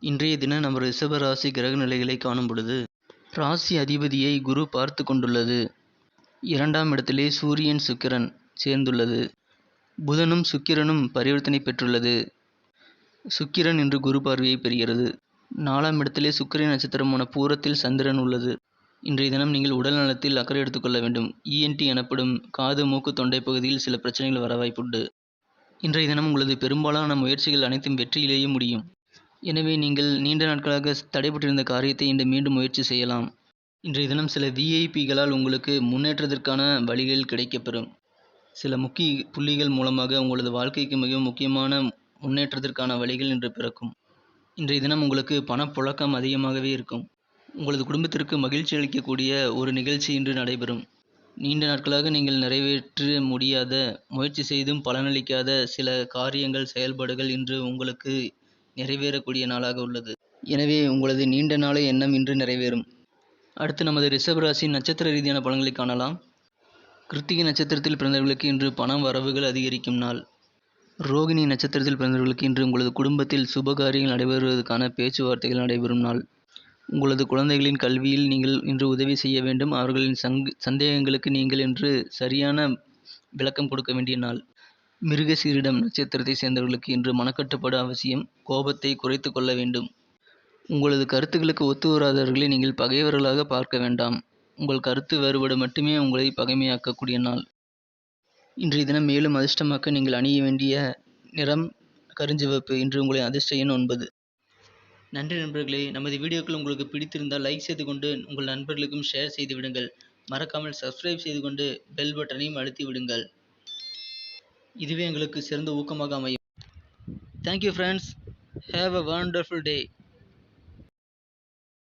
இன்றைய தினம் நம்ம ரிஷபராசி கிரக நிலைகளை காணும் பொழுது ராசி அதிபதியை குரு பார்த்து கொண்டுள்ளது. இரண்டாம் இடத்திலே சூரியன் சுக்கிரன் சேர்ந்துள்ளது. புதனும் சுக்கிரனும் பரிவர்த்தனை பெற்றுள்ளது. சுக்கிரன் இன்று குரு பார்வையை பெறுகிறது. நாலாம் இடத்திலே சுக்கிரன் நட்சத்திரமான பூரத்தில் சந்திரன் உள்ளது. இன்றைய தினம் நீங்கள் உடல் நலத்தில் அக்கறை எடுத்துக்கொள்ள வேண்டும். இஎன்டி எனப்படும் காது மூக்கு தொண்டை பகுதியில் சில பிரச்சனைகள் வர வாய்ப்புண்டு. இன்றைய தினம் உங்களது பெரும்பாலான முயற்சிகள் அனைத்தும் வெற்றியிலேயே முடியும். எனவே நீங்கள் நீண்ட நாட்களாக தடைபட்டிருந்த காரியத்தை இன்று மீண்டும் முயற்சி செய்யலாம். இன்றைய தினம் சில விஐபிகளால் உங்களுக்கு முன்னேற்றத்திற்கான வழிகள் கிடைக்கப்பெறும். சில முக்கிய புள்ளிகள் மூலமாக உங்களது வாழ்க்கைக்கு மிகவும் முக்கியமான முன்னேற்றத்திற்கான வழிகள் இன்று பிறக்கும். இன்றைய தினம் உங்களுக்கு பணப்புழக்கம் அதிகமாகவே இருக்கும். உங்களது குடும்பத்திற்கு மகிழ்ச்சி அளிக்கக்கூடிய ஒரு நிகழ்ச்சி இன்று நடைபெறும். நீண்ட நாட்களாக நீங்கள் நிறைவேற்ற முடியாத முயற்சி செய்தும் பலனளிக்காத சில காரியங்கள் செயல்பாடுகள் இன்று உங்களுக்கு நிறைவேறக்கூடிய நாளாக உள்ளது. எனவே உங்களது நீண்ட நாள எண்ணம் இன்று நிறைவேறும். அடுத்து நமது ரிஷபராசி நட்சத்திர ரீதியான பலன்களை காணலாம். கிருத்திகை நட்சத்திரத்தில் பிறந்தவர்களுக்கு இன்று பணம் வரவுகள் அதிகரிக்கும் நாள். ரோகிணி நட்சத்திரத்தில் பிறந்தவர்களுக்கு இன்று உங்களது குடும்பத்தில் சுபகாரியங்கள் நடைபெறுவதற்கான பேச்சுவார்த்தைகள் நடைபெறும் நாள். உங்களது குழந்தைகளின் கல்வியில் நீங்கள் இன்று உதவி செய்ய வேண்டும். அவர்களின் சங் சந்தேகங்களுக்கு நீங்கள் இன்று சரியான விளக்கம் கொடுக்க வேண்டிய நாள். மிருகசீரிடம் நட்சத்திரத்தை சேர்ந்தவர்களுக்கு இன்று மனக்கட்டுப்பாடு அவசியம். கோபத்தை குறைத்து கொள்ள வேண்டும். உங்களது கருத்துக்களுக்கு ஒத்து வராதவர்களை நீங்கள் பகைவர்களாக பார்க்க வேண்டாம். உங்கள் கருத்து வேறுபாடு மட்டுமே உங்களை பகைமையாக்கக்கூடிய நாள். இன்றைய தினம் மேலும் அதிர்ஷ்டமாக்க நீங்கள் அணிய வேண்டிய நிறம் கருஞ்சிவப்பு. இன்று உங்களை அதிர்ஷ்ட எண் ஒன்பது. நன்றி நண்பர்களே. நமது வீடியோக்கள் உங்களுக்கு பிடித்திருந்தால் லைக் செய்து கொண்டு உங்கள் நண்பர்களுக்கும் ஷேர் செய்து விடுங்கள். மறக்காமல் சப்ஸ்கிரைப் செய்து கொண்டு பெல் பட்டனையும் அழுத்தி விடுங்கள். இதுவே எங்களுக்கு சிறந்த ஊக்கமாக அமையும். Thank you friends have a wonderful day